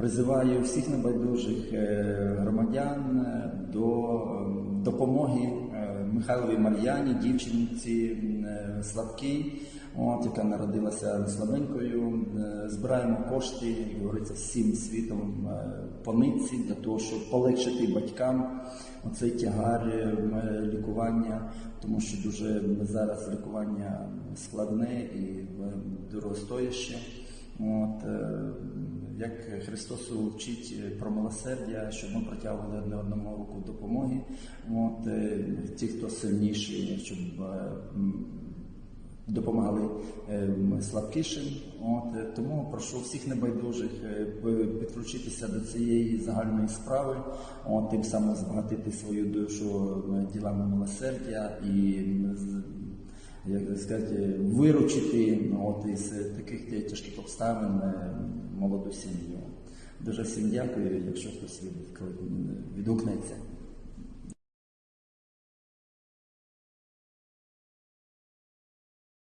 Призиваю всіх небайдужих е, громадян е, до е, допомоги е, Михайловій Мар'яні, дівчинці Славкій, от, яка народилася слабенькою. Збираємо кошти, як говориться, всім світом по нитці для того, щоб полегшити батькам оцей тягар лікування, тому що дуже зараз лікування складне і дорогостояще. От, як Христос вчить е, про милосердя, щоб ми протягували одне одному руку допомоги. От, е, ті, хто сильніші, щоб е, допомагали слабкішим. От, тому прошу всіх небайдужих підключитися до цієї загальної справи, от, тим самим збагатити свою душу ділами милосердя і як сказати, виручити ну, от, із таких тяжких обставин е, молоду сім'ю. Дуже всім дякую, якщо хтось від- відгукнеться.